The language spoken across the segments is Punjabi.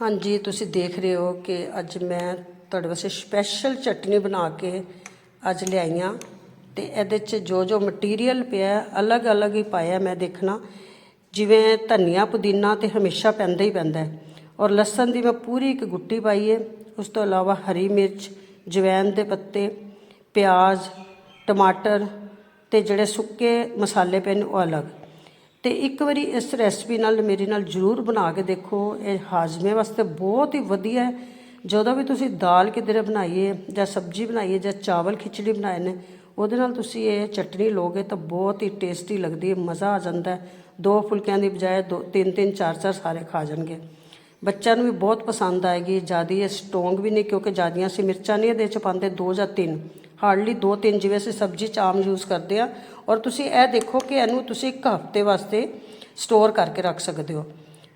ਹਾਂਜੀ, ਤੁਸੀਂ ਦੇਖ ਰਹੇ ਹੋ ਕਿ ਅੱਜ ਮੈਂ ਤੁਹਾਡੇ ਵਾਸਤੇ ਸਪੈਸ਼ਲ ਚਟਨੀ ਬਣਾ ਕੇ ਅੱਜ ਲਿਆਈਆਂ ਤੇ ਇਹਦੇ 'ਚ ਜੋ ਜੋ ਮਟੀਰੀਅਲ ਪਿਆ, ਅਲੱਗ-ਅਲੱਗ ਹੀ ਪਾਇਆ ਮੈਂ ਦੇਖਣਾ। ਜਿਵੇਂ ਧਨੀਆ ਪੁਦੀਨਾ ਤੇ ਹਮੇਸ਼ਾ ਪੈਂਦਾ ਹੀ ਪੈਂਦਾ ਔਰ ਲਸਣ ਦੀ ਮੈਂ ਪੂਰੀ ਇੱਕ ਗੁੱਟੀ ਪਾਈ ਹੈ ਉਸ ਤੋਂ ਇਲਾਵਾ ਹਰੀ ਮਿਰਚ ਜਵੈਨ ਦੇ ਪੱਤੇ, ਪਿਆਜ਼, ਟਮਾਟਰ ਤੇ ਜਿਹੜੇ ਸੁੱਕੇ ਮਸਾਲੇ ਪਏ ਨੇ ਉਹ ਅਲੱਗ। ਤੇ ਇੱਕ ਵਾਰੀ ਇਸ ਰੈਸਪੀ ਨਾਲ ਮੇਰੇ ਨਾਲ ਜਰੂਰ ਬਣਾ ਕੇ ਦੇਖੋ। ਇਹ ਹਾਜ਼ਮੇ ਵਾਸਤੇ ਬਹੁਤ ਹੀ ਵਧੀਆ ਹੈ। ਜਦੋਂ ਵੀ ਤੁਸੀਂ ਦਾਲ ਕਿਧਰੇ ਬਣਾਈਏ ਜਾਂ ਸਬਜ਼ੀ ਬਣਾਈਏ ਜਾਂ ਚਾਵਲ ਖਿਚੜੀ ਬਣਾਏ ਨੇ, ਉਹਦੇ ਨਾਲ ਤੁਸੀਂ ਇਹ ਚਟਨੀ ਲੋਗੇ ਤਾਂ ਬਹੁਤ ਹੀ ਟੇਸਟੀ ਲੱਗਦੀ ਹੈ, ਮਜ਼ਾ ਆ ਜਾਂਦਾ ਹੈ। ਦੋ ਫੁਲਕਿਆਂ ਦੀ ਬਜਾਏ ਦੋ, ਤਿੰਨ ਤਿੰਨ, ਚਾਰ ਚਾਰ ਸਾਰੇ ਖਾ ਜਾਣਗੇ। ਬੱਚਿਆਂ ਨੂੰ ਵੀ ਬਹੁਤ ਪਸੰਦ ਆਏਗੀ। ਜਿਆਦੀ ਇਹ ਸਟਰੋਂਗ ਵੀ ਨਹੀਂ ਕਿਉਂਕਿ ਜਿਆਦੀਆਂ ਅਸੀਂ ਮਿਰਚਾਂ ਨਹੀਂ ਇਹਦੇ ਚ ਪਾਉਂਦੇ, ਦੋ ਜਾਂ ਤਿੰਨ। ਹਾਰਡਲੀ ਦੋ ਤਿੰਨ ਜਿਵੇਂ ਅਸੀਂ ਸਬਜ਼ੀ ਚ ਆਮ ਯੂਜ਼ ਕਰਦੇ ਆ ਔਰ ਤੁਸੀਂ ਇਹ ਦੇਖੋ ਕਿ ਇਹਨੂੰ ਤੁਸੀਂ ਇੱਕ ਹਫ਼ਤੇ ਵਾਸਤੇ ਸਟੋਰ ਕਰਕੇ ਰੱਖ ਸਕਦੇ ਹੋ।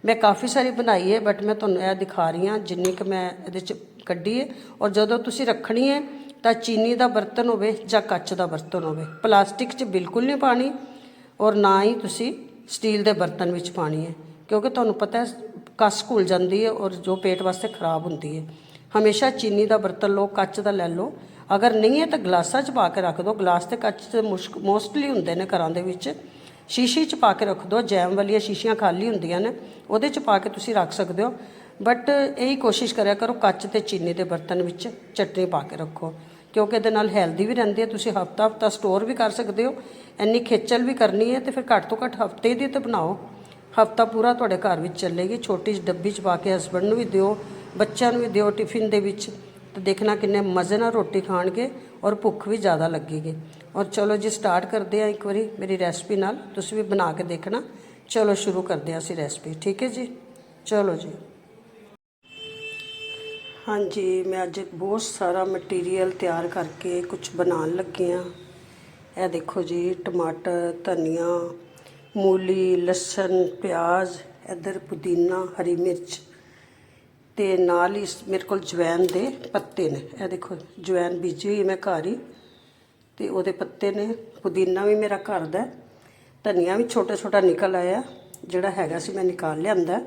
ਮੈਂ ਕਾਫੀ ਸਾਰੀ ਬਣਾਈ ਹੈ ਬਟ ਮੈਂ ਤੁਹਾਨੂੰ ਇਹ ਦਿਖਾ ਰਹੀ ਹਾਂ ਜਿੰਨੀ ਕਿ ਮੈਂ ਇਹਦੇ ਚ ਕੱਢੀ ਹੈ। ਔਰ ਜਦੋਂ ਤੁਸੀਂ ਰੱਖਣੀ ਹੈ, ਤਾਂ ਚੀਨੀ ਦਾ ਬਰਤਨ ਹੋਵੇ ਜਾਂ ਕੱਚ ਦਾ ਬਰਤਨ ਹੋਵੇ। ਪਲਾਸਟਿਕ 'ਚ ਬਿਲਕੁਲ ਨਹੀਂ ਪਾਣੀ ਔਰ ਨਾ ਹੀ ਤੁਸੀਂ ਸਟੀਲ ਦੇ ਬਰਤਨ ਵਿੱਚ ਪਾਣੀ ਹੈ। ਕਿਉਂਕਿ ਤੁਹਾਨੂੰ ਪਤਾ ਹੈ, ਕਸ ਘੁਲ ਜਾਂਦੀ ਹੈ ਔਰ ਜੋ ਪੇਟ ਵਾਸਤੇ ਖਰਾਬ ਹੁੰਦੀ ਹੈ। ਹਮੇਸ਼ਾ ਚੀਨੀ ਦਾ ਬਰਤਨ ਲਓ, ਕੱਚ ਦਾ ਲੈ ਲਓ। ਅਗਰ ਨਹੀਂ ਹੈ ਤਾਂ ਗਲਾਸਾਂ 'ਚ ਪਾ ਕੇ ਰੱਖ ਦਿਓ ਗਲਾਸ ਤੇ ਕੱਚ ਤੇ ਮੁਸ਼ਕ ਮੋਸਟਲੀ ਹੁੰਦੇ ਨੇ ਘਰਾਂ ਦੇ ਵਿੱਚ। ਸ਼ੀਸ਼ੀ 'ਚ ਪਾ ਕੇ ਰੱਖ ਦਿਓ ਜੈਮ ਵਾਲੀਆਂ ਸ਼ੀਸ਼ੀਆਂ ਖਾਲੀ ਹੁੰਦੀਆਂ ਨੇ। ਉਹਦੇ 'ਚ ਪਾ ਕੇ ਤੁਸੀਂ ਰੱਖ ਸਕਦੇ ਹੋ। ਬਟ ਇਹੀ ਕੋਸ਼ਿਸ਼ ਕਰਿਆ ਕਰੋ ਕੱਚ ਤੇ ਚੀਨੀ ਦੇ ਬਰਤਨ ਵਿੱਚ ਚਟਨੀ ਪਾ ਕੇ ਰੱਖੋ। ਕਿਉਂਕਿ ਇਹਦੇ ਨਾਲ ਹੈਲਦੀ ਵੀ ਰਹਿੰਦੀ ਹੈ। ਤੁਸੀਂ ਹਫਤਾ ਹਫਤਾ ਸਟੋਰ ਵੀ ਕਰ ਸਕਦੇ ਹੋ। ਇੰਨੀ ਖੇਚਲ ਵੀ ਕਰਨੀ ਹੈ ਤੇ ਫਿਰ ਘੱਟ ਤੋਂ ਘੱਟ ਹਫ਼ਤੇ ਦੀ ਤਾਂ ਬਣਾਓ। ਹਫਤਾ ਪੂਰਾ ਤੁਹਾਡੇ ਘਰ ਵਿੱਚ ਚੱਲੇਗੀ। ਛੋਟੀ ਜਿਹੀ ਡੱਬੀ 'ਚ ਪਾ ਕੇ ਹਸਬੰਡ ਨੂੰ ਵੀ ਦਿਓ। ਬੱਚਿਆਂ ਨੂੰ ਵੀ ਦਿਓ ਟਿਫਿਨ ਦੇ ਵਿੱਚ। ਤੇ ਦੇਖਣਾ ਕਿੰਨੇ ਮਜ਼ੇ ਨਾਲ ਰੋਟੀ ਖਾਣਗੇ ਔਰ ਭੁੱਖ ਵੀ ਜ਼ਿਆਦਾ ਲੱਗੇਗੀ। ਔਰ ਚਲੋ ਜੀ ਸਟਾਰਟ ਕਰਦੇ ਆ ਇੱਕ ਵਾਰੀ ਮੇਰੀ ਰੈਸਪੀ ਨਾਲ। ਤੁਸੀਂ ਵੀ ਬਣਾ ਕੇ ਦੇਖਣਾ। ਚਲੋ ਸ਼ੁਰੂ ਕਰਦੇ ਆ ਅਸੀਂ ਰੈਸਪੀ ਠੀਕ ਹੈ ਜੀ? ਚਲੋ ਜੀ। ਹਾਂਜੀ, ਮੈਂ ਅੱਜ ਬਹੁਤ ਸਾਰਾ ਮਟੀਰੀਅਲ ਤਿਆਰ ਕਰਕੇ ਕੁਝ ਬਣਾਉਣ ਲੱਗੀ ਆ ਇਹ ਦੇਖੋ ਜੀ, ਟਮਾਟਰ, ਧਨੀਆ, ਮੂਲੀ, ਲਸਣ, ਪਿਆਜ਼, ਇੱਧਰ ਪੁਦੀਨਾ, ਹਰੀ ਮਿਰਚ। ਤੇ ਨਾਲ ਹੀ ਮੇਰੇ ਕੋਲ ਜਵੈਨ ਦੇ ਪੱਤੇ ਨੇ। ਇਹ ਦੇਖੋ, ਜਵੈਨ ਬੀਜੀ ਹੋਈ ਮੈਂ ਘਰ ਹੀ। ਤੇ ਉਹਦੇ ਪੱਤੇ ਨੇ। ਪੁਦੀਨਾ ਵੀ ਮੇਰਾ ਘਰ ਦਾ ਧਨੀਆ ਵੀ ਛੋਟਾ ਛੋਟਾ ਨਿਕਲ ਆਇਆ, ਜਿਹੜਾ ਹੈਗਾ ਸੀ ਮੈਂ ਨਿਕਾਲ ਲਿਆਂਦਾ।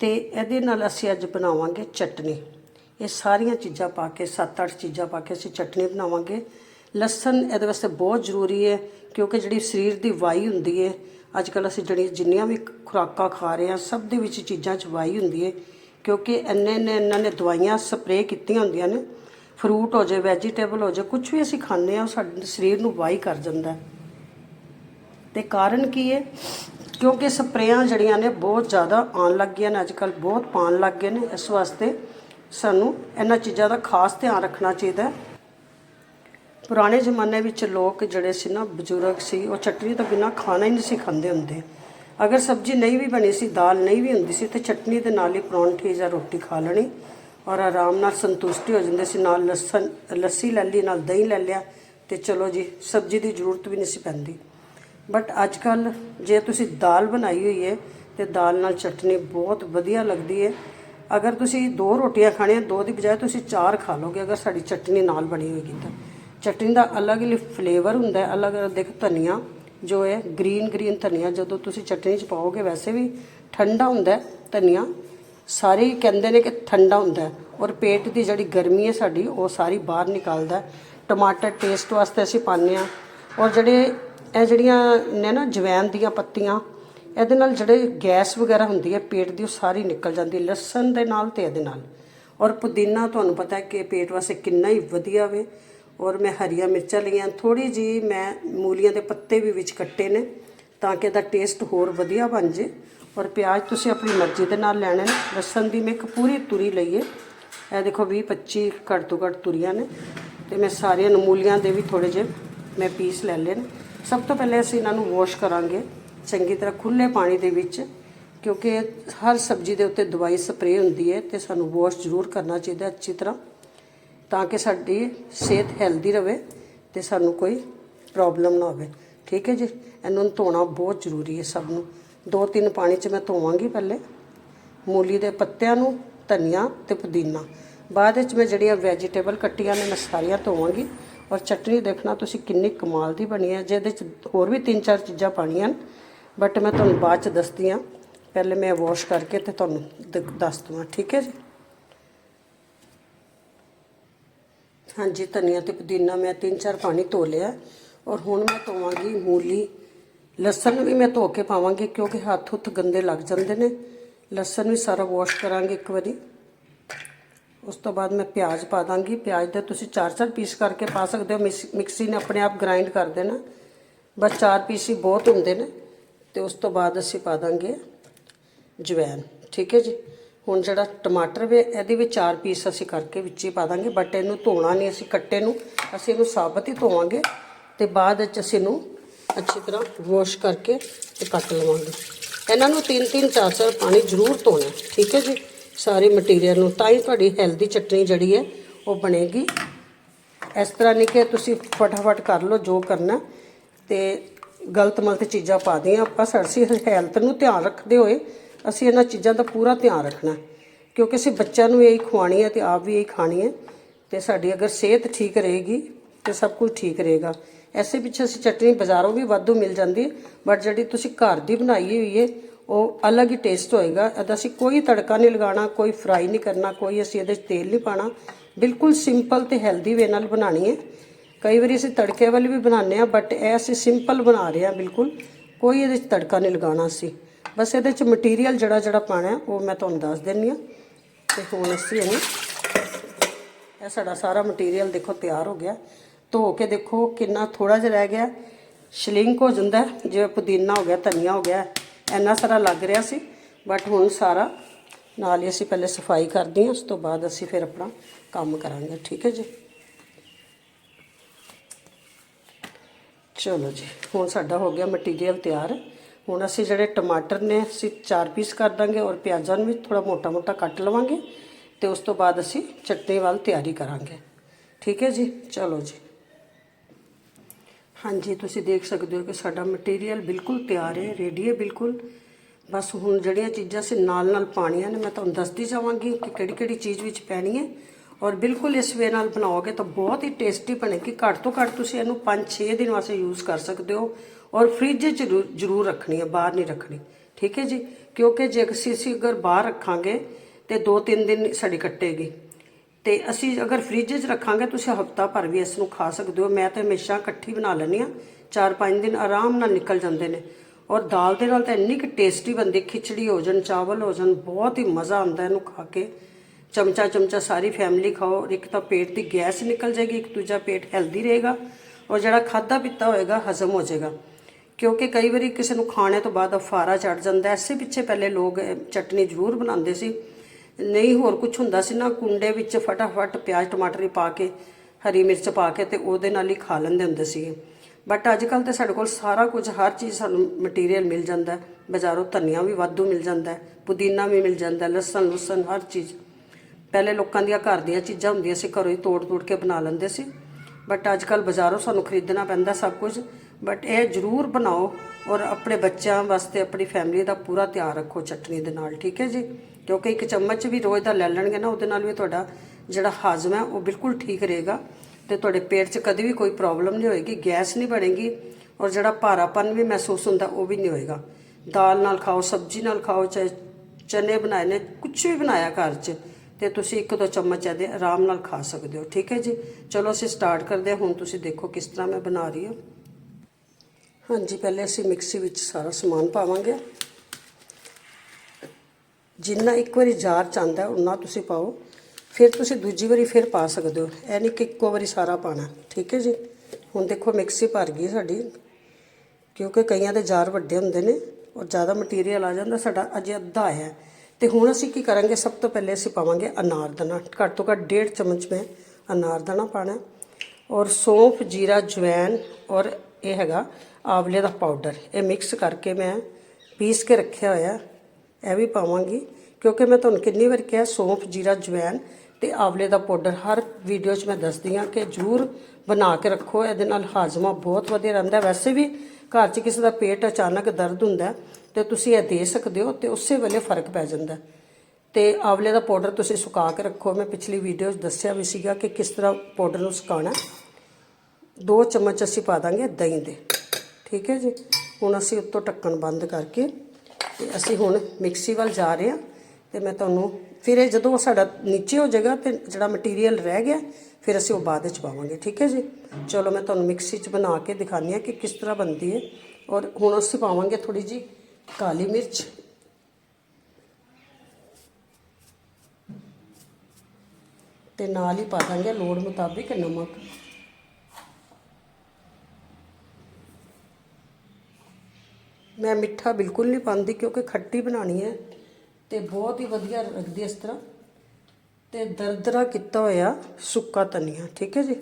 ਤੇ ਇਹਦੇ ਨਾਲ ਅਸੀਂ ਅੱਜ ਬਣਾਵਾਂਗੇ ਚਟਨੀ। ਇਹ ਸਾਰੀਆਂ ਚੀਜ਼ਾਂ ਪਾ ਕੇ 7-8 ਚੀਜ਼ਾਂ ਪਾ ਕੇ ਅਸੀਂ ਚਟਨੀ ਬਣਾਵਾਂਗੇ। ਲਸਣ ਇਹਦੇ ਵਾਸਤੇ ਬਹੁਤ ਜ਼ਰੂਰੀ ਹੈ, ਕਿਉਂਕਿ ਜਿਹੜੀ ਸਰੀਰ ਦੀ ਵਾਈ ਹੁੰਦੀ ਹੈ ਅੱਜ ਕੱਲ ਅਸੀਂ ਜਿਹੜੀ ਜਿੰਨੀਆਂ ਵੀ ਖੁਰਾਕਾਂ ਖਾ ਰਹੇ ਹਾਂ, ਸਭ ਦੇ ਵਿੱਚ ਚੀਜ਼ਾਂ 'ਚ ਵਾਈ ਹੁੰਦੀ ਹੈ। ਕਿਉਂਕਿ ਇੰਨੇ ਨੇ ਇਹਨਾਂ ਨੇ ਦਵਾਈਆਂ ਸਪਰੇਅ ਕੀਤੀਆਂ ਹੁੰਦੀਆਂ ਨੇ, ਫਰੂਟ ਹੋ ਜਾਏ ਵੈਜੀਟੇਬਲ ਹੋ ਜਾਏ ਕੁਝ ਵੀ ਅਸੀਂ ਖਾਂਦੇ ਹਾਂ, ਉਹ ਸਾਡੇ ਸਰੀਰ ਨੂੰ ਵਾਈ ਕਰ ਜਾਂਦਾ ਹੈ। ਤੇ ਕਾਰਨ ਕੀ ਹੈ? ਕਿਉਂਕਿ ਸਪਰੇਆਂ ਜਿਹੜੀਆਂ ਨੇ ਬਹੁਤ ਜ਼ਿਆਦਾ ਆਉਣ ਲੱਗ ਗਈਆਂ ਨੇ ਅੱਜ ਕੱਲ ਬਹੁਤ ਪਾਉਣ ਲੱਗ ਗਏ ਨੇ, ਇਸ ਵਾਸਤੇ ਸਾਨੂੰ ਇਹਨਾਂ ਚੀਜ਼ਾਂ ਦਾ ਖਾਸ ਧਿਆਨ ਰੱਖਣਾ ਚਾਹੀਦਾ ਹੈ। ਪੁਰਾਣੇ ਜ਼ਮਾਨੇ ਵਿੱਚ ਲੋਕ ਜਿਹੜੇ ਸੀ ਨਾ, ਬਜ਼ੁਰਗ ਸੀ, ਉਹ ਚਟਨੀ ਤੋਂ ਬਿਨਾ ਖਾਣਾ ਹੀ ਨਹੀਂ ਸੀ ਖਾਂਦੇ ਹੁੰਦੇ। ਅਗਰ ਸਬਜ਼ੀ ਨਹੀਂ ਵੀ ਬਣੀ ਸੀ, ਦਾਲ ਨਹੀਂ ਵੀ ਹੁੰਦੀ ਸੀ, ਤੇ ਚਟਨੀ ਦੇ ਨਾਲ ਹੀ ਪਰੌਂਠੀ ਜਾਂ ਰੋਟੀ ਖਾ ਲੈਣੀ ਔਰ ਆਰਾਮ ਨਾਲ ਸੰਤੁਸ਼ਟੀ ਹੋ ਜਾਂਦੇ ਸੀ, ਨਾਲ ਲਸਣ, ਲੱਸੀ ਲੈ ਲਈ, ਨਾਲ ਦਹੀਂ ਲੈ ਲਿਆ, ਤੇ ਚਲੋ ਜੀ, ਸਬਜ਼ੀ ਦੀ ਜ਼ਰੂਰਤ ਵੀ ਨਹੀਂ ਸੀ ਪੈਂਦੀ। ਬਟ ਅੱਜ ਕੱਲ ਜੇ ਤੁਸੀਂ ਦਾਲ ਬਣਾਈ ਹੋਈ ਹੈ, ਤੇ ਦਾਲ ਨਾਲ ਚਟਨੀ ਬਹੁਤ ਵਧੀਆ ਲੱਗਦੀ ਹੈ। ਅਗਰ ਤੁਸੀਂ ਦੋ ਰੋਟੀਆਂ ਖਾਣੀਆਂ, ਦੋ ਦੀ ਬਜਾਏ ਤੁਸੀਂ ਚਾਰ ਖਾ ਲੋਗੇ ਅਗਰ ਸਾਡੀ ਚਟਨੀ ਨਾਲ ਬਣੀ ਹੋਏਗੀ ਤਾਂ। ਚਟਨੀ ਦਾ ਅਲੱਗ ਹੀ ਫਲੇਵਰ ਹੁੰਦਾ ਹੈ ਅਲੱਗ ਦੇਖੋ ਧਨੀਆ ਜੋ ਹੈ ਗ੍ਰੀਨ ਗ੍ਰੀਨ ਧਨੀਆ ਜਦੋਂ ਤੁਸੀਂ ਚਟਨੀ 'ਚ ਪਾਓਗੇ ਵੈਸੇ ਵੀ ਠੰਡਾ ਹੁੰਦਾ ਹੈ ਧਨੀਆ। ਸਾਰੇ ਕਹਿੰਦੇ ਨੇ ਕਿ ਠੰਡਾ ਹੁੰਦਾ ਹੈ ਔਰ ਪੇਟ ਦੀ ਜਿਹੜੀ ਗਰਮੀ ਹੈ ਸਾਡੀ, ਉਹ ਸਾਰੀ ਬਾਹਰ ਨਿਕਲਦਾ ਟਮਾਟਰ ਟੇਸਟ ਵਾਸਤੇ ਅਸੀਂ ਪਾਉਂਦੇ ਹਾਂ ਔਰ ਜਿਹੜੇ ਇਹ ਜਿਹੜੀਆਂ ਨੇ ਨਾ ਜਵੈਨ ਦੀਆਂ ਪੱਤੀਆਂ, ਇਹਦੇ ਨਾਲ ਜਿਹੜੇ ਗੈਸ ਵਗੈਰਾ ਹੁੰਦੀ ਹੈ ਪੇਟ ਦੀ, ਉਹ ਸਾਰੀ ਨਿਕਲ ਜਾਂਦੀ ਹੈ ਲਸਣ ਦੇ ਨਾਲ ਤੇ ਇਹਦੇ ਨਾਲ। ਔਰ ਪੁਦੀਨਾ ਤੁਹਾਨੂੰ ਪਤਾ ਹੈ ਕਿ ਪੇਟ ਵਾਸਤੇ ਕਿੰਨਾ ਹੀ ਵਧੀਆ ਵੇ। ਔਰ ਮੈਂ ਹਰੀਆਂ ਮਿਰਚਾਂ ਲਈਆਂ। ਥੋੜੀ ਜੀ ਮੈਂ ਮੂਲੀਆਂ ਦੇ ਪੱਤੇ ਵੀ ਵਿੱਚ ਕੱਟੇ ਨੇ ਤਾਂ ਕਿ ਇਹਦਾ ਟੇਸਟ ਹੋਰ ਵਧੀਆ ਬਣ ਜੇ। ਔਰ ਪਿਆਜ਼ ਤੁਸੀਂ ਆਪਣੀ ਮਰਜ਼ੀ ਦੇ ਨਾਲ ਲੈਣੇ ਨੇ ਲਸਣ ਦੀ ਮੈਂ ਇੱਕ ਪੂਰੀ ਤੁਰੀ ਲਈ ਹੈ। ਇਹ ਦੇਖੋ 20 25 ਘੱਟ ਤੋਂ ਘੱਟ ਤੁਰੀਆਂ ਨੇ। ਤੇ ਮੈਂ ਸਾਰੀਆਂ ਨੂੰ ਮੂਲੀਆਂ ਦੇ ਵੀ ਥੋੜੇ ਜਿਹੇ ਮੈਂ ਪੀਸ ਲੈ ਲਏ ਨੇ। ਸਭ ਤੋਂ ਪਹਿਲੇ ਅਸੀਂ ਇਹਨਾਂ ਨੂੰ ਵਾਸ਼ ਕਰਾਂਗੇ ਚੰਗੀ ਤਰ੍ਹਾਂ ਖੁੱਲੇ ਪਾਣੀ ਦੇ ਵਿੱਚ, ਕਿਉਂਕਿ ਹਰ ਸਬਜ਼ੀ ਦੇ ਉੱਤੇ ਦਵਾਈ ਸਪਰੇਅ ਹੁੰਦੀ ਹੈ ਤੇ ਸਾਨੂੰ ਵਾਸ਼ ਜ਼ਰੂਰ ਕਰਨਾ ਚਾਹੀਦਾ ਅੱਛੀ ਤਰ੍ਹਾਂ। ਤਾਂ ਕਿ ਸਾਡੀ ਸਿਹਤ ਹੈਲਦੀ ਰਵੇ ਤੇ ਸਾਨੂੰ ਕੋਈ ਪ੍ਰੋਬਲਮ ਨਾ ਹੋਵੇ। ਠੀਕ ਹੈ ਜੀ? ਇਹਨਾਂ ਨੂੰ ਧੋਣਾ ਬਹੁਤ ਜ਼ਰੂਰੀ ਹੈ ਸਭ ਨੂੰ। ਦੋ ਤਿੰਨ ਪਾਣੀ 'ਚ ਮੈਂ ਧੋਵਾਂਗੀ ਪਹਿਲੇ। ਮੂਲੀ ਦੇ ਪੱਤਿਆਂ ਨੂੰ, ਧਨੀਆ ਤੇ ਪੁਦੀਨਾ। ਬਾਅਦ ਵਿੱਚ ਮੈਂ ਜਿਹੜੀਆਂ ਵੈਜੀਟੇਬਲ ਕੱਟੀਆਂ ਨੇ, ਮੈਂ ਸਾਰੀਆਂ ਧੋਵਾਂਗੀ। ਔਰ ਚਟਨੀ ਦੇਖਣਾ ਤੁਸੀਂ ਕਿੰਨੀ ਕਮਾਲ ਦੀ ਬਣੀ ਹੈ। ਜਿਹਦੇ 'ਚ ਹੋਰ ਵੀ ਤਿੰਨ ਚਾਰ ਚੀਜ਼ਾਂ ਪਾਣੀਆਂ ਬਟ ਮੈਂ ਤੁਹਾਨੂੰ ਬਾਅਦ 'ਚ ਦੱਸਦੀ ਹਾਂ। ਪਹਿਲੇ ਮੈਂ ਵਾਸ਼ ਕਰਕੇ ਤੇ ਤੁਹਾਨੂੰ ਦ- ਦੱਸ ਦਵਾਂ। ਠੀਕ ਹੈ ਜੀ? ਹਾਂਜੀ, ਧਨੀਆ ਤੇ ਪੁਦੀਨਾ ਮੈਂ ਤਿੰਨ ਚਾਰ ਪਾਣੀ ਧੋ ਲਿਆ। ਔਰ ਹੁਣ ਮੈਂ ਧੋਵਾਂਗੀ ਮੂਲੀ। ਲਸਣ ਵੀ ਮੈਂ ਧੋ ਕੇ ਪਾਵਾਂਗੀ ਕਿਉਂਕਿ ਹੱਥ ਹੁੱਥ ਗੰਦੇ ਲੱਗ ਜਾਂਦੇ ਨੇ। ਲਸਣ ਵੀ ਸਾਰਾ ਵਾਸ਼ ਕਰਾਂਗੇ ਇੱਕ ਵਾਰੀ। ਉਸ ਤੋਂ ਬਾਅਦ ਮੈਂ ਪਿਆਜ਼ ਪਾ ਦਾਂਗੀ। ਪਿਆਜ਼ ਦੇ ਤੁਸੀਂ ਚਾਰ ਚਾਰ ਪੀਸ ਕਰਕੇ ਪਾ ਸਕਦੇ ਹੋ। ਮਿਸ- ਮਿਕਸੀ ਨੇ ਆਪਣੇ ਆਪ ਗ੍ਰਾਈਂਡ ਕਰ ਦੇਣਾ। ਬਸ ਚਾਰ ਪੀਸ ਹੀ ਬਹੁਤ ਹੁੰਦੇ ਨੇ। ਤੇ ਉਸ ਤੋਂ ਬਾਅਦ ਅਸੀਂ ਪਾ ਦਾਂਗੇ ਜਵੈਨ ਠੀਕ ਹੈ ਜੀ? ਹੁਣ ਜਿਹੜਾ ਟਮਾਟਰ ਵੇ ਇਹਦੇ ਵਿੱਚ ਚਾਰ ਪੀਸ ਅਸੀਂ ਕਰਕੇ ਵਿੱਚ ਹੀ ਪਾ ਦਾਂਗੇ ਬਟ ਇਹਨੂੰ ਧੋਣਾ ਨਹੀਂ, ਅਸੀਂ ਕੱਟੇ ਨੂੰ, ਅਸੀਂ ਇਹਨੂੰ ਸਾਬਤ ਹੀ ਧੋਵਾਂਗੇ ਤੇ ਬਾਅਦ ਵਿੱਚ ਅਸੀਂ ਇਹਨੂੰ ਅੱਛੀ ਤਰ੍ਹਾਂ ਵਾਸ਼ ਕਰਕੇ ਤੇ ਕੱਟ ਲਵਾਂਗੇ। ਇਹਨਾਂ ਨੂੰ ਤਿੰਨ ਤਿੰਨ, ਚਾਰ ਚਾਰ ਪਾਣੀ ਜ਼ਰੂਰ ਧੋਣਾ ਠੀਕ ਹੈ ਜੀ? ਸਾਰੇ ਮਟੀਰੀਅਲ ਨੂੰ, ਤਾਂ ਹੀ ਤੁਹਾਡੀ ਹੈਲਦੀ ਚਟਨੀ ਜਿਹੜੀ ਹੈ ਉਹ ਬਣੇਗੀ। ਇਸ ਤਰ੍ਹਾਂ ਨਹੀਂ ਕਿ ਤੁਸੀਂ ਫਟਾਫਟ ਕਰ ਲਓ ਜੋ ਕਰਨਾ ਤੇ ਗਲਤ ਮਲਤ ਚੀਜ਼ਾਂ ਪਾ ਦੀਆਂ ਆਪਾਂ ਸਰਸੀ ਹੈਲਥ ਨੂੰ ਧਿਆਨ ਰੱਖਦੇ ਹੋਏ ਅਸੀਂ ਇਹਨਾਂ ਚੀਜ਼ਾਂ ਦਾ ਪੂਰਾ ਧਿਆਨ ਰੱਖਣਾ ਕਿਉਂਕਿ ਅਸੀਂ ਬੱਚਿਆਂ ਨੂੰ ਇਹੀ ਖਵਾਣੀ ਹੈ ਤੇ ਆਪ ਵੀ ਇਹੀ ਖਾਣੀ ਹੈ। ਤੇ ਸਾਡੀ ਅਗਰ ਸਿਹਤ ਠੀਕ ਰਹੇਗੀ ਤੇ ਸਭ ਕੁਝ ਠੀਕ ਰਹੇਗਾ। ਐਸੇ ਪਿੱਛੇ ਅਸੀਂ ਚਟਨੀ ਬਾਜ਼ਾਰੋਂ ਵੀ ਵਾਧੂ ਮਿਲ ਜਾਂਦੀ ਹੈ ਬਟ ਜਿਹੜੀ ਤੁਸੀਂ ਘਰ ਦੀ ਬਣਾਈ ਹੋਈ ਹੈ, ਉਹ ਅਲੱਗ ਹੀ ਟੇਸਟ ਹੋਏਗਾ। ਇਹਦਾ ਅਸੀਂ ਕੋਈ ਤੜਕਾ ਨਹੀਂ ਲਗਾਉਣਾ, ਕੋਈ ਫਰਾਈ ਨਹੀਂ ਕਰਨਾ, ਕੋਈ ਅਸੀਂ ਇਹਦੇ 'ਚ ਤੇਲ ਨਹੀਂ ਪਾਣਾ ਬਿਲਕੁਲ ਸਿੰਪਲ ਤੇ ਹੈਲਦੀ ਵੇ ਨਾਲ ਬਣਾਣੀ ਹੈ। ਕਈ ਵਾਰੀ ਅਸੀਂ ਤੜਕੇ ਵਾਲੀ ਵੀ ਬਣਾਉਂਦੇ ਆ ਬਟ ਇਹ ਅਸੀਂ ਸਿੰਪਲ ਬਣਾ ਰਹੇ ਆ ਬਿਲਕੁਲ। ਕੋਈ ਇਹਦੇ 'ਚ ਤੜਕਾ ਨਹੀਂ ਲਗਾਉਣਾ ਅਸੀਂ। ਬਸ ਇਹਦੇ 'ਚ ਮਟੀਰੀਅਲ ਜਿਹੜਾ ਜਿਹੜਾ ਪਾਣਾ ਉਹ ਮੈਂ ਤੁਹਾਨੂੰ ਦੱਸ ਦਿੰਨੀ ਆ ਤੇ ਹੁਣ ਅਸੀਂ ਇਹਨੂੰ ਇਹ ਸਾਡਾ ਸਾਰਾ ਮਟੀਰੀਅਲ ਦੇਖੋ ਤਿਆਰ ਹੋ ਗਿਆ। ਧੋ ਕੇ ਦੇਖੋ ਕਿੰਨਾ ਥੋੜਾ ਜਿਹਾ ਰਹਿ ਗਿਆ। ਸ਼ਲਿੰਕ ਹੋ ਜਾਂਦਾ ਜਿਵੇਂ ਪੁਦੀਨਾ ਹੋ ਗਿਆ, ਧਨੀਆ ਹੋ ਗਿਆ, ਇੰਨਾ ਸਾਰਾ ਲੱਗ ਰਿਹਾ ਸੀ। ਬਟ ਹੁਣ ਸਾਰਾ ਨਾਲ ਹੀ ਅਸੀਂ ਪਹਿਲੇ ਸਫ਼ਾਈ ਕਰਦੇ ਹਾਂ, ਉਸ ਤੋਂ ਬਾਅਦ ਅਸੀਂ ਫਿਰ ਆਪਣਾ ਕੰਮ ਕਰਾਂਗੇ, ਠੀਕ ਹੈ ਜੀ? ਚਲੋ ਜੀ, ਹੁਣ ਸਾਡਾ ਹੋ ਗਿਆ ਮਟੀਰੀਅਲ ਤਿਆਰ। ਹੁਣ ਅਸੀਂ ਜਿਹੜੇ ਟਮਾਟਰ ਨੇ ਅਸੀਂ ਚਾਰ ਪੀਸ ਕਰ ਦਾਂਗੇ ਔਰ ਪਿਆਜ਼ਾਂ ਨੂੰ ਵੀ ਥੋੜਾ ਮੋਟਾ-ਮੋਟਾ ਕੱਟ ਲਵਾਂਗੇ ਤੇ ਉਸ ਤੋਂ ਬਾਅਦ ਅਸੀਂ ਚਟਨੀ ਵੱਲ ਤਿਆਰੀ ਕਰਾਂਗੇ। ਠੀਕ ਹੈ ਜੀ? ਚਲੋ ਜੀ। ਹਾਂਜੀ, ਤੁਸੀਂ ਦੇਖ ਸਕਦੇ ਹੋ ਕਿ ਸਾਡਾ ਮਟੀਰੀਅਲ ਬਿਲਕੁਲ ਤਿਆਰ ਹੈ ਰੈਡੀ ਹੈ ਬਿਲਕੁਲ। ਬਸ ਹੁਣ ਜਿਹੜੀਆਂ ਚੀਜ਼ਾਂ ਅਸੀਂ ਨਾਲ ਨਾਲ ਪਾਣੀਆਂ ਨੇ, ਮੈਂ ਤੁਹਾਨੂੰ ਦੱਸਦੀ ਜਾਵਾਂਗੀ ਕਿ ਕਿਹੜੀ ਕਿਹੜੀ ਚੀਜ਼ ਵਿੱਚ ਪੈਣੀ ਹੈ। ਔਰ ਬਿਲਕੁਲ ਇਸ ਵੇ ਨਾਲ ਬਣਾਓਗੇ ਤਾਂ ਬਹੁਤ ਹੀ ਟੇਸਟੀ ਬਣੇਗੀ। ਘੱਟ ਤੋਂ ਘੱਟ ਤੁਸੀਂ ਇਹਨੂੰ 5-6 ਦਿਨ ਵਾਸਤੇ ਯੂਜ਼ ਕਰ ਸਕਦੇ ਹੋ। ਔਰ ਫ੍ਰਿਜ 'ਚ ਜ਼ਰੂਰ- ਜ਼ਰੂਰ ਰੱਖਣੀ ਹੈ, ਬਾਹਰ ਨਹੀਂ ਰੱਖਣੀ। ਠੀਕ ਹੈ ਜੀ? ਕਿਉਂਕਿ ਜੇ ਅਸੀਂ ਅਸੀਂ ਅਗਰ ਬਾਹਰ ਰੱਖਾਂਗੇ, ਤੇ 2-3 ਦਿਨ ਸਾਡੀ ਕੱਟੇਗੀ। ਤੇ ਅਸੀਂ ਅਗਰ ਫ੍ਰਿਜ 'ਚ ਰੱਖਾਂਗੇ, ਤੁਸੀਂ ਹਫਤਾ ਭਰ ਵੀ ਇਸ ਨੂੰ ਖਾ ਸਕਦੇ ਹੋ। ਮੈਂ ਤਾਂ ਹਮੇਸ਼ਾ ਇਕੱਠੀ ਬਣਾ ਲੈਂਦੀ ਆ 4-5 ਦਿਨ ਆਰਾਮ ਨਾਲ ਨਿਕਲ ਜਾਂਦੇ ਨੇ। ਔਰ ਦਾਲ ਦੇ ਨਾਲ ਤਾਂ ਇੰਨੀ ਕਿ ਟੇਸਟੀ ਬਣਦੀ ਖਿਚੜੀ ਹੋ ਜਾਣ, ਚਾਵਲ ਹੋ ਜਾਣ, ਬਹੁਤ ਹੀ ਮਜ਼ਾ ਆਉਂਦਾ ਇਹਨੂੰ ਖਾ ਕੇ। ਚਮਚਾ ਚਮਚਾ ਸਾਰੀ ਫੈਮਿਲੀ ਖਾਓ। ਇੱਕ ਤਾਂ ਪੇਟ ਦੀ ਗੈਸ ਨਿਕਲ ਜਾਏਗੀ, ਇੱਕ ਦੂਜਾ ਪੇਟ ਹੈਲਦੀ ਰਹੇਗਾ। ਔਰ ਜਿਹੜਾ ਖਾਦਾ ਪੀਤਾ ਹੋਏਗਾ, ਹਜ਼ਮ ਹੋ ਜਾਏਗਾ। ਕਿਉਂਕਿ ਕਈ ਵਾਰੀ ਕਿਸੇ ਨੂੰ ਖਾਣੇ ਤੋਂ ਬਾਅਦ ਅਫਾਰਾ ਚੜ ਜਾਂਦਾ ਐਸੇ ਪਿੱਛੇ ਪਹਿਲੇ ਲੋਕ ਚਟਨੀ ਜ਼ਰੂਰ ਬਣਾਉਂਦੇ ਸੀ। ਨਹੀਂ ਹੋਰ ਕੁਝ ਹੁੰਦਾ ਸੀ ਨਾ, ਕੁੰਡੇ ਵਿੱਚ ਫਟਾਫਟ ਪਿਆਜ਼, ਟਮਾਟਰ ਹੀ ਪਾ ਕੇ, ਹਰੀ ਮਿਰਚ ਪਾ ਕੇ ਤੇ ਉਹਦੇ ਨਾਲ ਹੀ ਖਾ ਲੈਂਦੇ ਹੁੰਦੇ ਸੀਗੇ। ਬਟ ਅੱਜ ਕੱਲ ਤੇ ਸਾਡੇ ਕੋਲ ਸਾਰਾ ਕੁਝ, ਹਰ ਚੀਜ਼ ਸਾਨੂੰ ਮਟੀਰੀਅਲ ਮਿਲ ਜਾਂਦਾ ਹੈ। ਬਾਜ਼ਾਰੋਂ ਧਨੀਆ ਵੀ ਵਾਧੂ ਮਿਲ ਜਾਂਦਾ ਪੁਦੀਨਾ ਵੀ ਮਿਲ ਜਾਂਦਾ ਲਸਣ, ਲੁਸਣ, ਹਰ ਚੀਜ਼। ਪਹਿਲੇ ਲੋਕਾਂ ਦੀਆਂ ਘਰ ਦੀਆਂ ਚੀਜ਼ਾਂ ਹੁੰਦੀਆਂ ਸੀ, ਘਰੋਂ ਹੀ ਤੋੜ ਤੋੜ ਕੇ ਬਣਾ ਲੈਂਦੇ ਸੀ। ਬਟ ਅੱਜ ਕੱਲ ਬਾਜ਼ਾਰੋਂ ਸਾਨੂੰ ਖਰੀਦਣਾ ਪੈਂਦਾ ਸਭ ਕੁਝ। ਬਟ ਇਹ ਜ਼ਰੂਰ ਬਣਾਓ ਔਰ ਆਪਣੇ ਬੱਚਿਆਂ ਵਾਸਤੇ, ਆਪਣੀ ਫੈਮਿਲੀ ਦਾ ਪੂਰਾ ਧਿਆਨ ਰੱਖੋ ਚਟਨੀ ਦੇ ਨਾਲ, ਠੀਕ ਹੈ ਜੀ? ਕਿਉਂਕਿ ਇੱਕ ਚਮਚ ਵੀ ਰੋਜ਼ ਦਾ ਲੈ ਲੈਣਗੇ ਨਾ, ਉਹਦੇ ਨਾਲ ਵੀ ਤੁਹਾਡਾ ਜਿਹੜਾ ਹਾਜ਼ਮ ਹੈ, ਉਹ ਬਿਲਕੁਲ ਠੀਕ ਰਹੇਗਾ ਤੇ ਤੁਹਾਡੇ ਪੇਟ 'ਚ ਕਦੇ ਵੀ ਕੋਈ ਪ੍ਰੋਬਲਮ ਨਹੀਂ ਹੋਏਗੀ, ਗੈਸ ਨਹੀਂ ਬਣੇਗੀ ਔਰ ਜਿਹੜਾ ਭਾਰਾਪਨ ਵੀ ਮਹਿਸੂਸ ਹੁੰਦਾ, ਉਹ ਵੀ ਨਹੀਂ ਹੋਏਗਾ। ਦਾਲ ਨਾਲ ਖਾਓ, ਸਬਜ਼ੀ ਨਾਲ ਖਾਓ, ਚਾਹੇ ਚਨੇ ਬਣਾਏ ਨੇ ਕੁਝ ਵੀ ਬਣਾਇਆ ਘਰ 'ਚ ਤੇ ਤੁਸੀਂ ਇੱਕ ਦੋ ਚਮਚ ਇਹਦੇ ਆਰਾਮ ਨਾਲ ਖਾ ਸਕਦੇ ਹੋ, ਠੀਕ ਹੈ ਜੀ? ਚਲੋ ਅਸੀਂ ਸਟਾਰਟ ਕਰਦੇ ਹਾਂ, ਹੁਣ ਤੁਸੀਂ ਦੇਖੋ ਕਿਸ ਤਰ੍ਹਾਂ ਮੈਂ ਬਣਾ ਰਹੀ ਹਾਂ। ਹਾਂਜੀ, ਪਹਿਲੇ ਅਸੀਂ ਮਿਕਸੀ ਵਿੱਚ ਸਾਰਾ ਸਮਾਨ ਪਾਵਾਂਗੇ। ਜਿੰਨਾ ਇੱਕ ਵਾਰੀ ਜਾਰ ਚਾਹੁੰਦਾ ਉਨਾ ਤੁਸੀਂ ਪਾਓ। ਫਿਰ ਤੁਸੀਂ ਦੂਜੀ ਵਾਰੀ ਫਿਰ ਪਾ ਸਕਦੇ ਹੋ। ਇਹ ਨਹੀਂ ਕਿ ਇੱਕੋ ਵਾਰੀ ਸਾਰਾ ਪਾਣਾ। ਠੀਕ ਹੈ ਜੀ? ਹੁਣ ਦੇਖੋ, ਮਿਕਸੀ ਭਰ ਗਈ ਸਾਡੀ। ਕਿਉਂਕਿ ਕਈਆਂ ਦੇ ਜਾਰ ਵੱਡੇ ਹੁੰਦੇ ਨੇ, ਔਰ ਜ਼ਿਆਦਾ ਮਟੀਰੀਅਲ ਆ ਜਾਂਦਾ, ਸਾਡਾ ਅਜੇ ਅੱਧਾ ਆਇਆ ਹੈ। ਤੇ ਹੁਣ ਅਸੀਂ ਕੀ ਕਰਾਂਗੇ? ਸਭ ਤੋਂ ਪਹਿਲੇ ਅਸੀਂ ਪਾਵਾਂਗੇ ਅਨਾਰਦਾਨਾ ਘੱਟ ਤੋਂ ਘੱਟ 1.5 ਚਮਚ ਮੈਂ ਅਨਾਰਦਾਨਾ ਪਾਣਾ। ਔਰ ਸੌਂਫ, ਜੀਰਾ ਜਵੈਨ ਔਰ ਇਹ ਹੈਗਾ ਆਵਲੇ ਦਾ ਪਾਊਡਰ ਇਹ ਮਿਕਸ ਕਰਕੇ ਮੈਂ ਪੀਸ ਕੇ ਰੱਖਿਆ ਹੋਇਆ। ਇਹ ਵੀ ਪਾਵਾਂਗੀ, ਕਿਉਂਕਿ ਮੈਂ ਤੁਹਾਨੂੰ ਕਿੰਨੀ ਵਾਰ ਕਿਹਾ, ਸੌਂਫ, ਜੀਰਾ ਜਵੈਨ ਤੇ ਆਵਲੇ ਦਾ ਪਾਊਡਰ ਹਰ ਵੀਡੀਓ 'ਚ ਮੈਂ ਦੱਸਦੀ ਹਾਂ ਕਿ ਜ਼ੂਰ ਬਣਾ ਕੇ ਰੱਖੋ। ਇਹਦੇ ਨਾਲ ਹਾਜ਼ਮਾ ਬਹੁਤ ਵਧੀਆ ਰਹਿੰਦਾ। ਵੈਸੇ ਵੀ ਘਰ 'ਚ ਕਿਸੇ ਦਾ ਪੇਟ ਅਚਾਨਕ ਦਰਦ ਹੁੰਦਾ ਹੈ ਤੇ ਤੁਸੀਂ ਇਹ ਦੇ ਸਕਦੇ ਹੋ ਤੇ ਉਸੇ ਵੇਲੇ ਫ਼ਰਕ ਪੈ ਜਾਂਦਾ ਹੈ। ਤੇ ਆਵਲੇ ਦਾ ਪਾਊਡਰ ਤੁਸੀਂ ਸੁਕਾ ਕੇ ਰੱਖੋ। ਮੈਂ ਪਿਛਲੀ ਵੀਡੀਓ 'ਚ ਦੱਸਿਆ ਵੀ ਸੀਗਾ ਕਿ ਕਿਸ ਤਰ੍ਹਾਂ ਪਾਊਡਰ ਨੂੰ ਸੁਕਾਉਣਾ ਹੈ। ਦੋ ਚਮਚ ਅਸੀਂ ਪਾ ਦਾਂਗੇ ਦਹੀਂ ਦੇ। ਠੀਕ ਹੈ ਜੀ? ਹੁਣ ਅਸੀਂ ਉੱਤੋਂ ਢੱਕਣ ਬੰਦ ਕਰਕੇ ਤੇ ਅਸੀਂ ਹੁਣ ਮਿਕਸੀ ਵੱਲ ਜਾ ਰਹੇ ਹਾਂ ਤੇ ਮੈਂ ਤੁਹਾਨੂੰ ਫਿਰ ਇਹ ਜਦੋਂ ਸਾਡਾ ਨੀਚੇ ਹੋ ਜਾਏਗਾ ਤੇ ਜਿਹੜਾ ਮਟੀਰੀਅਲ ਰਹਿ ਗਿਆ, ਫਿਰ ਅਸੀਂ ਉਹ ਬਾਅਦ ਵਿੱਚ ਪਾਵਾਂਗੇ। ਠੀਕ ਹੈ ਜੀ? ਚਲੋ ਮੈਂ ਤੁਹਾਨੂੰ ਮਿਕਸੀ 'ਚ ਬਣਾ ਕੇ ਦਿਖਾਉਂਦੀ ਹਾਂ ਕਿ ਕਿਸ ਤਰ੍ਹਾਂ ਬਣਦੀ ਹੈ। ਔਰ ਹੁਣ ਅਸੀਂ ਪਾਵਾਂਗੇ ਥੋੜੀ ਜੀ ਕਾਲੀ ਮਿਰਚ। ਤੇ ਨਾਲ ਹੀ ਪਾ ਦਾਂਗੇ ਲੋੜ ਮੁਤਾਬਿਕ ਨਮਕ। ਮੈਂ ਮਿੱਠਾ ਬਿਲਕੁਲ ਨਹੀਂ ਪਾਉਂਦੀ ਕਿਉਂਕਿ ਖੱਟੀ ਬਣਾਣੀ ਹੈ ਤੇ ਬਹੁਤ ਹੀ ਵਧੀਆ ਲੱਗਦੀ ਇਸ ਤਰ੍ਹਾਂ। ਤੇ ਦਰਦਰਾ ਕੀਤਾ ਹੋਇਆ ਸੁੱਕਾ ਧਨੀਆ, ਠੀਕ ਹੈ ਜੀ?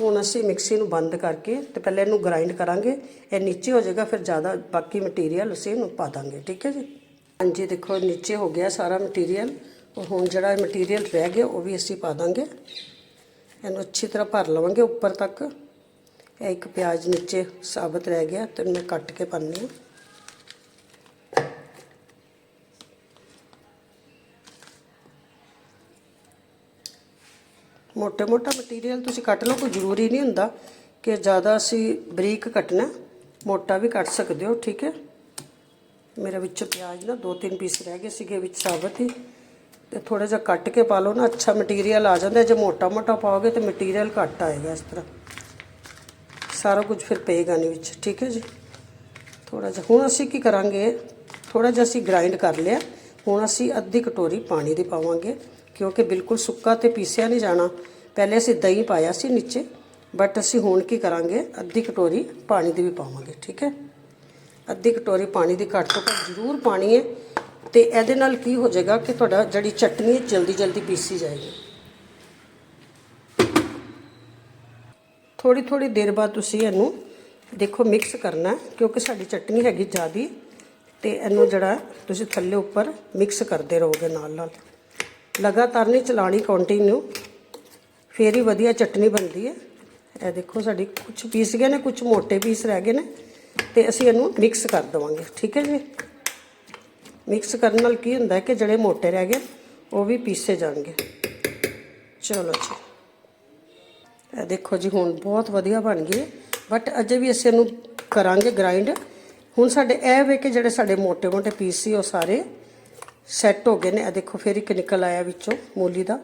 ਹੁਣ ਅਸੀਂ ਮਿਕਸੀ ਨੂੰ ਬੰਦ ਕਰਕੇ ਤੇ ਪਹਿਲੇ ਇਹਨੂੰ ਗ੍ਰਾਈਂਡ ਕਰਾਂਗੇ। ਇਹ ਨੀਚੇ ਹੋ ਜਾਏਗਾ, ਫਿਰ ਜ਼ਿਆਦਾ ਬਾਕੀ ਮਟੀਰੀਅਲ ਅਸੀਂ ਇਹਨੂੰ ਪਾ ਦਾਂਗੇ, ਠੀਕ ਹੈ ਜੀ? ਹਾਂਜੀ, ਦੇਖੋ ਨੀਚੇ ਹੋ ਗਿਆ ਸਾਰਾ ਮਟੀਰੀਅਲ ਹੁਣ ਜਿਹੜਾ ਮਟੀਰੀਅਲ ਰਹਿ ਗਿਆ, ਉਹ ਵੀ ਅਸੀਂ ਪਾ ਦਾਂਗੇ। ਇਹਨੂੰ ਅੱਛੀ ਤਰ੍ਹਾਂ ਭਰ ਲਵਾਂਗੇ ਉੱਪਰ ਤੱਕ। ਇਹ ਇੱਕ ਪਿਆਜ਼ ਨੀਚੇ ਸਾਬਤ ਰਹਿ ਗਿਆ, ਤੇ ਮੈਂ ਕੱਟ ਕੇ ਪਾਉਂਦੀ ਹਾਂ। ਮੋਟੇ ਮੋਟਾ ਮਟੀਰੀਅਲ ਤੁਸੀਂ ਕੱਟ ਲਓ, ਕੋਈ ਜ਼ਰੂਰੀ ਨਹੀਂ ਹੁੰਦਾ ਕਿ ਜ਼ਿਆਦਾ ਅਸੀਂ ਬਰੀਕ ਕੱਟਣਾ, ਮੋਟਾ ਵੀ ਕੱਟ ਸਕਦੇ ਹੋ, ਠੀਕ ਹੈ? ਮੇਰੇ ਵਿੱਚੋਂ ਪਿਆਜ਼ ਨਾ ਦੋ ਤਿੰਨ ਪੀਸ ਰਹਿ ਗਏ ਸੀਗੇ ਵਿੱਚ ਸਾਬਤ ਹੀ। ਤੇ ਥੋੜਾ ਜਿਹਾ ਕੱਟ ਕੇ ਪਾ ਲਓ ਨਾ, ਅੱਛਾ ਮਟੀਰੀਅਲ ਆ ਜਾਂਦਾ, ਜੇ ਮੋਟਾ ਮੋਟਾ ਪਾਓਗੇ ਤੇ ਮਟੀਰੀਅਲ ਘੱਟ ਆਏਗਾ ਇਸ ਤਰ੍ਹਾਂ। ਸਾਰਾ ਕੁਝ ਫਿਰ ਪਏਗਾ ਨਹੀਂ ਵਿੱਚ, ਠੀਕ ਹੈ ਜੀ? ਥੋੜਾ ਜਿਹਾ, ਹੁਣ ਅਸੀਂ ਕੀ ਕਰਾਂਗੇ? ਥੋੜਾ ਜਿਹਾ ਅਸੀਂ ਗ੍ਰਾਈਂਡ ਕਰ ਲਿਆ। ਹੁਣ ਅਸੀਂ ਅੱਧੀ ਕਟੋਰੀ ਪਾਣੀ ਦੀ ਪਾਵਾਂਗੇ, ਕਿਉਂਕਿ ਬਿਲਕੁਲ ਸੁੱਕਾ ਤੇ ਪੀਸਿਆ ਨਹੀਂ ਜਾਣਾ। ਪਹਿਲੇ ਅਸੀਂ ਦਹੀਂ ਪਾਇਆ ਸੀ ਨੀਚੇ ਬਟ ਅਸੀਂ ਹੁਣ ਕੀ ਕਰਾਂਗੇ? ਅੱਧੀ ਕਟੋਰੀ ਪਾਣੀ ਦੀ ਵੀ ਪਾਵਾਂਗੇ, ਠੀਕ ਹੈ? ਅੱਧੀ ਕਟੋਰੀ ਪਾਣੀ ਦੀ ਘੱਟ ਤੋਂ ਘੱਟ ਜ਼ਰੂਰ ਪਾਣੀ ਹੈ। ਤੇ ਇਹਦੇ ਨਾਲ ਕੀ ਹੋ ਜਾਏਗਾ ਕਿ ਤੁਹਾਡਾ ਜਿਹੜੀ ਚਟਨੀ ਜਲਦੀ ਜਲਦੀ ਪੀਸੀ ਜਾਏਗੀ। ਥੋੜੀ ਥੋੜੀ ਦੇਰ ਬਾਅਦ ਤੁਸੀਂ ਇਹਨੂੰ ਦੇਖੋ ਮਿਕਸ ਕਰਨਾ ਕਿਉਂਕਿ ਸਾਡੀ ਚਟਨੀ ਹੈਗੀ ਜ਼ਿਆਦੀ ਤੇ ਇਹਨੂੰ ਜਿਹੜਾ ਤੁਸੀਂ ਥੱਲੇ ਉੱਪਰ ਮਿਕਸ ਕਰਦੇ ਰਹੋਗੇ ਨਾਲ ਨਾਲ। ਲਗਾਤਾਰ ਨਹੀਂ ਚਲਾਣੀ ਕੰਟੀਨਿਊ ਫੇਰ ਹੀ ਵਧੀਆ ਚਟਨੀ ਬਣਦੀ ਹੈ। ਇਹ ਦੇਖੋ ਸਾਡੀ ਕੁਝ ਪੀਸ ਗਏ ਨੇ ਕੁਝ ਮੋਟੇ ਪੀਸ ਰਹਿ ਗਏ ਨੇ ਤੇ ਅਸੀਂ ਇਹਨੂੰ ਮਿਕਸ ਕਰ ਦਵਾਂਗੇ, ਠੀਕ ਹੈ ਜੀ? ਮਿਕਸ ਕਰਨ ਨਾਲ ਕੀ ਹੁੰਦਾ ਕਿ ਜਿਹੜੇ ਮੋਟੇ ਰਹਿ ਗਏ, ਉਹ ਵੀ ਪੀਸੇ ਜਾਣਗੇ। ਚਲੋ ਜੀ। ਇਹ ਦੇਖੋ ਜੀ, ਹੁਣ ਬਹੁਤ ਵਧੀਆ ਬਣ ਗਈ ਬਟ ਅਜੇ ਵੀ ਅਸੀਂ ਇਹਨੂੰ ਕਰਾਂਗੇ ਗ੍ਰਾਈਂਡ ਹੁਣ ਸਾਡੇ ਇਹ ਵੇ ਕੇ ਜਿਹੜੇ ਸਾਡੇ ਮੋਟੇ ਮੋਟੇ ਪੀਸ ਸੀ, ਉਹ ਸਾਰੇ ਸੈੱਟ ਹੋ ਗਏ ਨੇ। ਇਹ ਦੇਖੋ, ਫੇਰ ਇੱਕ ਨਿਕਲ ਆਇਆ ਵਿੱਚੋਂ ਮੂਲੀ ਦਾ।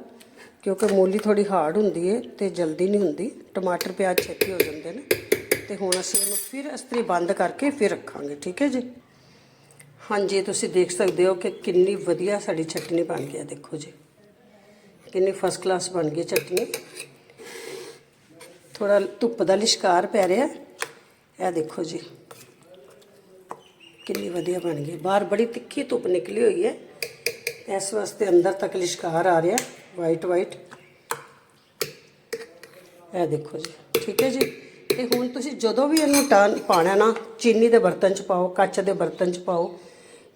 ਕਿਉਂਕਿ ਮੂਲੀ ਥੋੜੀ ਹਾਰਡ ਹੁੰਦੀ ਹੈ ਤੇ ਜਲਦੀ ਨਹੀਂ ਹੁੰਦੀ। ਟਮਾਟਰ, ਪਿਆਜ਼ ਛੇਤੀ ਹੋ ਜਾਂਦੇ ਨੇ। ਤੇ ਹੁਣ ਅਸੀਂ ਇਹਨੂੰ ਫਿਰ ਇਸ ਤਰੀ ਬੰਦ ਕਰਕੇ ਫਿਰ ਰੱਖਾਂਗੇ। ਠੀਕ ਹੈ ਜੀ? ਹਾਂਜੀ, ਤੁਸੀਂ ਦੇਖ ਸਕਦੇ ਹੋ ਕਿ ਕਿੰਨੀ ਵਧੀਆ ਸਾਡੀ ਚਟਨੀ ਬਣ ਗਈ ਹੈ ਦੇਖੋ ਜੀ। ਕਿੰਨੀ ਫਸਟ ਕਲਾਸ ਬਣ ਗਈ ਚਟਨੀ। ਥੋੜਾ ਧੁੱਪ ਦਾ ਲਿਸ਼ਕਾਰ ਪੈ ਰਿਹਾ। ਇਹ ਦੇਖੋ ਜੀ, ਕਿੰਨੀ ਵਧੀਆ ਬਣ ਗਈ ਬਾਹਰ ਬੜੀ ਤਿੱਖੀ ਧੁੱਪ ਨਿਕਲੀ ਹੋਈ ਹੈ। ਇਸ ਵਾਸਤੇ ਅੰਦਰ ਤੱਕ ਲਿਸ਼ਕਾਰ ਆ ਰਿਹਾ ਵਾਈਟ ਵਾਈਟ ਇਹ ਦੇਖੋ ਜੀ, ਠੀਕ ਹੈ ਜੀ। ਤੇ ਹੁਣ ਤੁਸੀਂ ਜਦੋਂ ਵੀ ਇਹਨੂੰ ਟਰਨ ਪਾਣਾ ਨਾ, ਚੀਨੀ ਦੇ ਬਰਤਨ 'ਚ ਪਾਓ, ਕੱਚ ਦੇ ਬਰਤਨ 'ਚ ਪਾਓ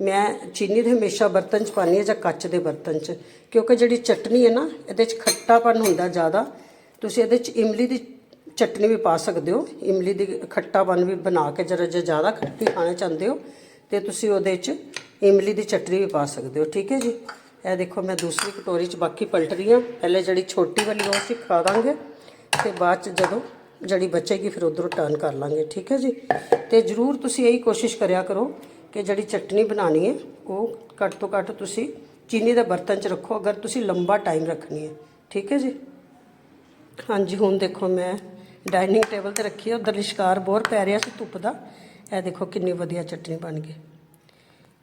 ਮੈਂ ਚੀਨੀ ਦੇ ਹਮੇਸ਼ਾ ਬਰਤਨ 'ਚ ਪਾਣੀ ਹੈ ਜਾਂ ਕੱਚ ਦੇ ਬਰਤਨ 'ਚ, ਕਿਉਂਕਿ ਜਿਹੜੀ ਚਟਨੀ ਹੈ ਨਾ, ਇਹਦੇ 'ਚ ਖੱਟਾਪਨ ਹੁੰਦਾ ਜ਼ਿਆਦਾ। ਤੁਸੀਂ ਇਹਦੇ 'ਚ ਇਮਲੀ ਦੀ ਚਟਨੀ ਵੀ ਪਾ ਸਕਦੇ ਹੋ। ਇਮਲੀ ਦੀ ਖੱਟਾਪਨ ਵੀ ਬਣਾ ਕੇ ਜਰਾ ਜੇ ਜ਼ਿਆਦਾ ਖੱਟੀ ਖਾਣਾ ਚਾਹੁੰਦੇ ਹੋ, ਤੇ ਤੁਸੀਂ ਉਹਦੇ 'ਚ ਇਮਲੀ ਦੀ ਚਟਨੀ ਵੀ ਪਾ ਸਕਦੇ ਹੋ। ਠੀਕ ਹੈ ਜੀ? ਇਹ ਦੇਖੋ, ਮੈਂ ਦੂਸਰੀ ਕਟੋਰੀ 'ਚ ਬਾਕੀ ਪਲਟ ਰਹੀ ਹਾਂ। ਪਹਿਲੇ ਜਿਹੜੀ ਛੋਟੀ ਵਾਲੀ ਉਹ ਅਸੀਂ ਖਾ ਦਾਂਗੇ ਤੇ ਬਾਅਦ 'ਚ ਜਦੋਂ ਜਿਹੜੀ ਬਚੇਗੀ, ਫਿਰ ਉਧਰੋਂ ਟਰਨ ਕਰ ਲਾਂਗੇ। ਠੀਕ ਹੈ ਜੀ? ਤੇ ਜਰੂਰ ਤੁਸੀਂ ਇਹੀ ਕੋਸ਼ਿਸ਼ ਕਰਿਆ ਕਰੋ ਕਿ ਜਿਹੜੀ ਚਟਨੀ ਬਣਾਣੀ ਹੈ, ਉਹ ਘੱਟ ਤੋਂ ਘੱਟ ਤੁਸੀਂ ਚੀਨੀ ਦੇ ਬਰਤਨ 'ਚ ਰੱਖੋ, ਅਗਰ ਤੁਸੀਂ ਲੰਬਾ ਟਾਈਮ ਰੱਖਣੀ ਹੈ। ਠੀਕ ਹੈ ਜੀ? ਹਾਂਜੀ, ਹੁਣ ਦੇਖੋ ਮੈਂ ਡਾਈਨਿੰਗ ਟੇਬਲ ਤੇ ਰੱਖੀ ਹੈ, ਉਧਰ ਲਿਸ਼ਕਾਰ ਬਹੁਤ ਪੈ ਰਿਹਾ ਸੀ ਧੁੱਪ ਦਾ। ਇਹ ਦੇਖੋ ਕਿੰਨੀ ਵਧੀਆ ਚਟਨੀ ਬਣ ਗਈ।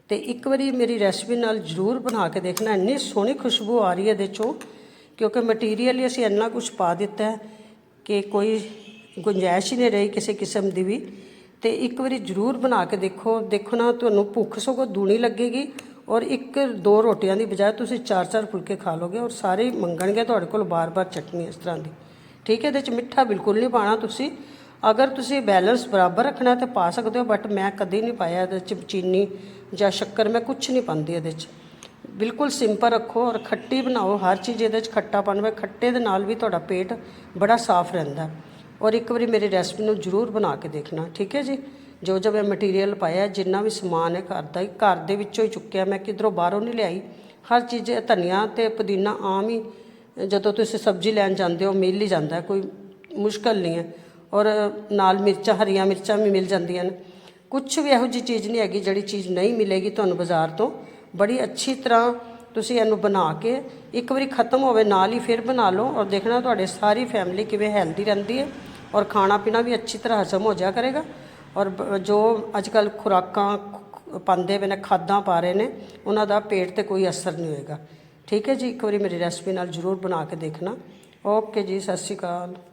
ਤੇ ਇੱਕ ਵਾਰੀ ਮੇਰੀ ਰੈਸਪੀ ਨਾਲ ਜ਼ਰੂਰ ਬਣਾ ਕੇ ਦੇਖਣਾ, ਇੰਨੀ ਸੋਹਣੀ ਖੁਸ਼ਬੂ ਆ ਰਹੀ ਹੈ ਇਹਦੇ ਚੋਂ, ਕਿਉਂਕਿ ਮਟੀਰੀਅਲ ਹੀ ਅਸੀਂ ਇੰਨਾ ਕੁਝ ਪਾ ਦਿੱਤਾ ਹੈ ਕਿ ਕੋਈ ਗੁੰਜਾਇਸ਼ ਹੀ ਨਹੀਂ ਰਹੀ ਕਿਸੇ ਕਿਸਮ ਦੀ ਵੀ। ਤੇ ਇੱਕ ਵਾਰੀ ਜ਼ਰੂਰ ਬਣਾ ਕੇ ਦੇਖੋ। ਦੇਖੋ ਨਾ, ਤੁਹਾਨੂੰ ਭੁੱਖ ਸਗੋਂ ਦੂਣੀ ਲੱਗੇਗੀ ਔਰ ਇੱਕ ਦੋ ਰੋਟੀਆਂ ਦੀ ਬਜਾਏ ਤੁਸੀਂ ਚਾਰ ਚਾਰ ਫੁਲਕੇ ਖਾ ਲੋਗੇ ਔਰ ਸਾਰੇ ਮੰਗਣਗੇ ਤੁਹਾਡੇ ਕੋਲ ਬਾਰ-ਬਾਰ ਚਟਨੀ ਇਸ ਤਰ੍ਹਾਂ ਦੀ। ਠੀਕ ਹੈ, ਇਹਦੇ ਚ ਮਿੱਠਾ ਬਿਲਕੁਲ ਨਹੀਂ ਪਾਣਾ ਤੁਸੀਂ। ਅਗਰ ਤੁਸੀਂ ਬੈਲੈਂਸ ਬਰਾਬਰ ਰੱਖਣਾ ਤੇ ਪਾ ਸਕਦੇ ਹੋ, ਬਟ ਮੈਂ ਕਦੇ ਨਹੀਂ ਪਾਇਆ ਇਹਦੇ ਚ ਚੀਨੀ ਜਾਂ ਸ਼ੱਕਰ, ਮੈਂ ਕੁਝ ਨਹੀਂ ਪਾਉਂਦੀ ਇਹਦੇ ਚ। ਬਿਲਕੁਲ ਸਿੰਪਲ ਰੱਖੋ ਔਰ ਖੱਟੀ ਬਣਾਓ। ਹਰ ਚੀਜ਼ ਇਹਦੇ ਚ ਖੱਟਾਪਨ ਵੇ ਖੱਟੇ ਦੇ ਨਾਲ ਵੀ ਤੁਹਾਡਾ ਪੇਟ ਬੜਾ ਸਾਫ਼ ਰਹਿੰਦਾ। ਔਰ ਇੱਕ ਵਾਰੀ ਮੇਰੀ ਰੈਸਪੀ ਨੂੰ ਜ਼ਰੂਰ ਬਣਾ ਕੇ ਦੇਖਣਾ, ਠੀਕ ਹੈ ਜੀ? ਜੋ ਜੋ ਮੈਂ ਮਟੀਰੀਅਲ ਪਾਇਆ, ਜਿੰਨਾ ਵੀ ਸਮਾਨ ਹੈ ਘਰ ਦਾ ਹੀ, ਘਰ ਦੇ ਵਿੱਚੋਂ ਹੀ ਚੁੱਕਿਆ, ਮੈਂ ਕਿਧਰੋਂ ਬਾਹਰੋਂ ਨਹੀਂ ਲਿਆਈ। ਹਰ ਚੀਜ਼ ਧਨੀਆ ਤੇ ਪੁਦੀਨਾ ਆਮ ਹੀ, ਜਦੋਂ ਤੁਸੀਂ ਸਬਜ਼ੀ ਲੈਣ ਜਾਂਦੇ ਹੋ, ਮਿਲ ਹੀ ਜਾਂਦਾ, ਕੋਈ ਮੁਸ਼ਕਲ ਨਹੀਂ ਹੈ। ਔਰ ਨਾਲ ਮਿਰਚਾਂ, ਹਰੀਆਂ ਮਿਰਚਾਂ ਵੀ ਮਿਲ ਜਾਂਦੀਆਂ ਨੇ। ਕੁਝ ਵੀ ਇਹੋ ਜਿਹੀ ਚੀਜ਼ ਨਹੀਂ ਹੈਗੀ ਜਿਹੜੀ ਚੀਜ਼ ਨਹੀਂ ਮਿਲੇਗੀ ਤੁਹਾਨੂੰ ਬਾਜ਼ਾਰ ਤੋਂ। ਬੜੀ ਅੱਛੀ ਤਰ੍ਹਾਂ ਤੁਸੀਂ ਇਹਨੂੰ ਬਣਾ ਕੇ ਇੱਕ ਵਾਰੀ ਖਤਮ ਹੋਵੇ, ਨਾਲ ਹੀ ਫਿਰ ਬਣਾ ਲਓ। ਔਰ ਦੇਖਣਾ ਤੁਹਾਡੇ ਸਾਰੀ ਫੈਮਿਲੀ ਕਿਵੇਂ ਹੈਲਦੀ ਰਹਿੰਦੀ ਹੈ। ਔਰ ਖਾਣਾ ਪੀਣਾ ਵੀ ਅੱਛੀ ਤਰ੍ਹਾਂ ਹਜ਼ਮ ਹੋ ਜਾ ਕਰੇਗਾ। ਔਰ ਜੋ ਅੱਜ ਕੱਲ ਖੁਰਾਕਾਂ ਖ- ਪਾਉਂਦੇ ਪਏ ਨੇ, ਖਾਦਾਂ ਪਾ ਰਹੇ ਨੇ, ਉਹਨਾਂ ਦਾ ਪੇਟ ਤੇ ਕੋਈ ਅਸਰ ਨਹੀਂ ਹੋਏਗਾ। ਠੀਕ ਹੈ ਜੀ? ਇੱਕ ਵਾਰੀ ਮੇਰੀ ਰੈਸਪੀ ਨਾਲ ਜ਼ਰੂਰ ਬਣਾ ਕੇ ਦੇਖਣਾ। ਓਕੇ ਜੀ, ਸਤਿ ਸ਼੍ਰੀ ਅਕਾਲ।